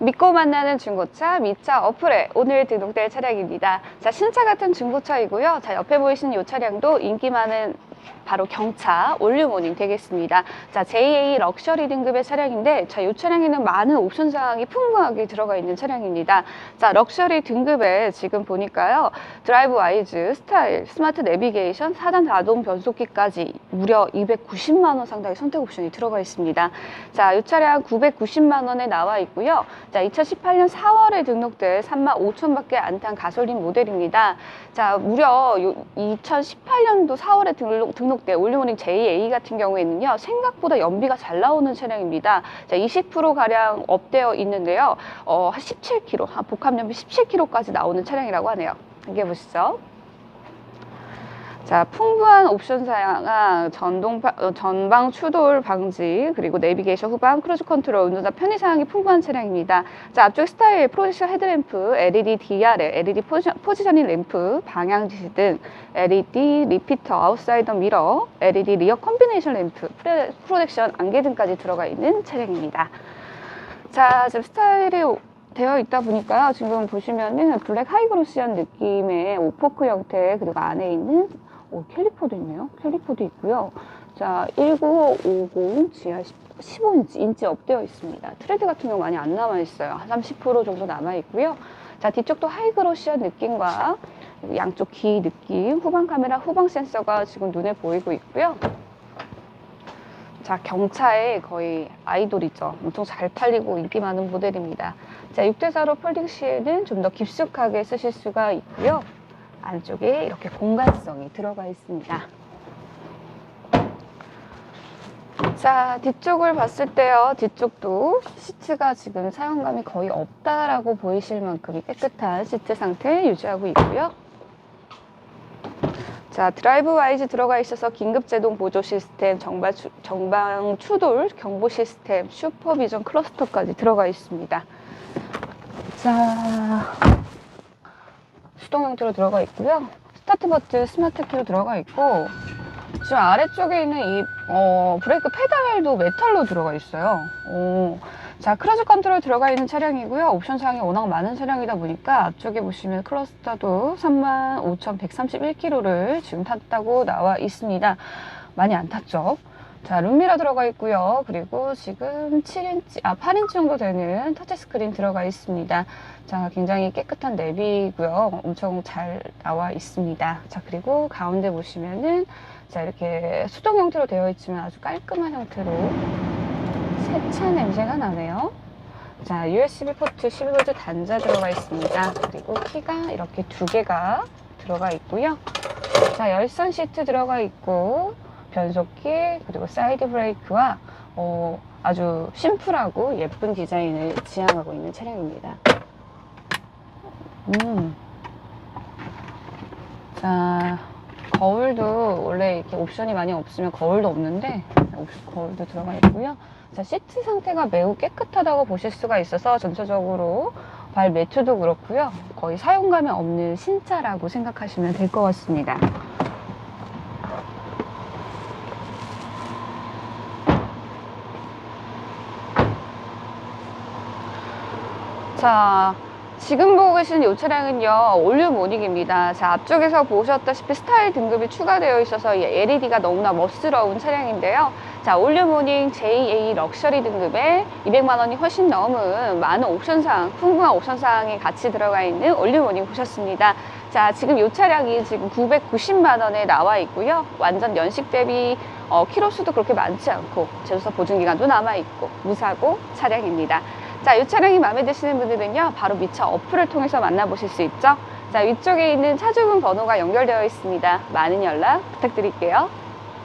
믿고 만나는 중고차 미차 어플에 오늘 등록될 차량입니다. 자, 신차 같은 중고차이고요. 자, 옆에 보이시는 이 차량도 인기 많은 바로 경차 올류모닝 되겠습니다. 자, JA 럭셔리 등급의 차량인데, 자, 이 차량에는 많은 옵션 사항이 풍부하게 들어가 있는 차량입니다. 자, 럭셔리 등급에 지금 보니까요, 드라이브 와이즈, 스타일, 스마트 내비게이션, 4단 자동 변속기까지 무려 290만 원 상당의 선택 옵션이 들어가 있습니다. 자, 이 차량 990만 원에 나와 있고요. 자, 2018년 4월에 등록된 3만 5천밖에 안 탄 가솔린 모델입니다. 자, 무려 2018년도 4월에 등록, 등록된 올리모닝 JA 같은 경우에는요, 생각보다 연비가 잘 나오는 차량입니다. 자, 20% 가량 업되어 있는데요, 어, 한 17km, 한 복합 연비 17km까지 나오는 차량이라고 하네요. 함께 보시죠. 자, 풍부한 옵션 사양, 전동, 파- 어, 전방 추돌 방지, 그리고 내비게이션 후방, 크루즈 컨트롤, 운전자 편의 사양이 풍부한 차량입니다. 자, 앞쪽 스타일, 프로젝션 헤드램프, LED DRL, LED 포지션, 포지셔닝 램프, 방향 지시 등, LED 리피터, 아웃사이더 미러, LED 리어 컴비네이션 램프, 프레, 프로젝션 안개 등까지 들어가 있는 차량입니다. 자, 지금 스타일이 되어 있다 보니까요. 지금 보시면은 블랙 하이그로시한 느낌의 오포크 형태, 그리고 안에 있는 오, 캘리퍼도 있네요. 캘리퍼도 있고요. 자, 1950 지하 15인치 인치 업되어 있습니다. 트레드 같은 경우 많이 안 남아 있어요. 한 30% 정도 남아 있고요. 자, 뒤쪽도 하이그로시한 느낌과 양쪽 기 느낌, 후방 카메라, 후방 센서가 지금 눈에 보이고 있고요. 자, 경차의 거의 아이돌이죠. 엄청 잘 팔리고 인기 많은 모델입니다. 자, 6대4로 폴딩 시에는 좀 더 깊숙하게 쓰실 수가 있고요. 안쪽에 이렇게 공간성이 들어가 있습니다. 자, 뒤쪽을 봤을 때요. 뒤쪽도 시트가 지금 사용감이 거의 없다라고 보이실 만큼 깨끗한 시트 상태 유지하고 있고요. 자, 드라이브 와이즈 들어가 있어서 긴급 제동 보조 시스템, 정방, 추, 정방 추돌 경보 시스템, 슈퍼비전 클러스터까지 들어가 있습니다. 자, 수동 형태로 들어가 있고요. 스타트 버튼 스마트 키로 들어가 있고 지금 아래쪽에 있는 이 어, 브레이크 페달도 메탈로 들어가 있어요. 오. 자, 크루즈 컨트롤 들어가 있는 차량이고요. 옵션 사항이 워낙 많은 차량이다 보니까 앞쪽에 보시면 클러스터도 35,131km를 지금 탔다고 나와 있습니다. 많이 안 탔죠? 자, 룸미러 들어가 있고요. 그리고 지금 7인치, 아, 8인치 정도 되는 터치스크린 들어가 있습니다. 자, 굉장히 깨끗한 내비고요. 엄청 잘 나와 있습니다. 자, 그리고 가운데 보시면은 자, 이렇게 수동 형태로 되어 있지만 아주 깔끔한 형태로 세차 냄새가 나네요. 자, USB 포트 12V 단자 들어가 있습니다. 그리고 키가 이렇게 두 개가 들어가 있고요. 자, 열선 시트 들어가 있고 변속기 그리고 사이드 브레이크와 어, 아주 심플하고 예쁜 디자인을 지향하고 있는 차량입니다. 음. 자, 거울도 원래 이렇게 옵션이 많이 없으면 거울도 없는데 거울도 들어가 있고요. 자, 시트 상태가 매우 깨끗하다고 보실 수가 있어서 전체적으로 발 매트도 그렇고요. 거의 사용감이 없는 신차라고 생각하시면 될 것 같습니다. 자, 지금 보고 계시는 이 차량은요, 올류 모닉입니다. 자, 앞쪽에서 보셨다시피 스타일 등급이 추가되어 있어서 이 LED가 너무나 멋스러운 차량인데요. 자, 올류 모닝 JA 럭셔리 등급에 200만 원이 훨씬 넘은 많은 옵션사항, 풍부한 옵션사항이 같이 들어가 있는 올류 모닝 보셨습니다. 자, 지금 이 차량이 지금 990만 원에 나와 있고요. 완전 연식 대비 어, 키로수도 그렇게 많지 않고 제조사 보증 기간도 남아 있고 무사고 차량입니다. 자, 이 차량이 마음에 드시는 분들은요, 바로 미처 어플을 통해서 만나보실 수 있죠. 자, 위쪽에 있는 차주분 번호가 연결되어 있습니다. 많은 연락 부탁드릴게요.